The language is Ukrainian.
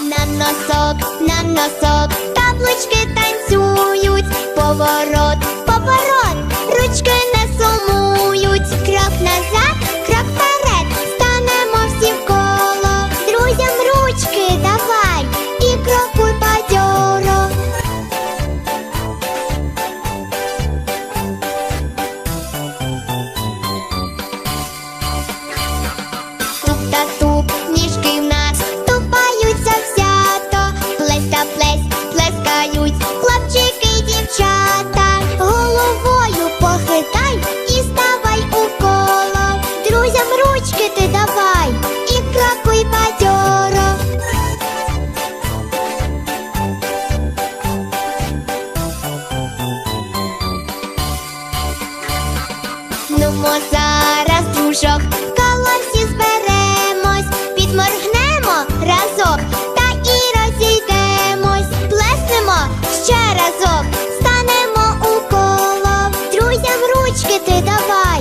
На носок, на носок, таблички танцюють, поворот, Нумо зараз, дружок, коло зберемось, підморгнемо разок. Та і розійдемось, плеснемо ще разок, станемо у коло, друзям ручки ти давай.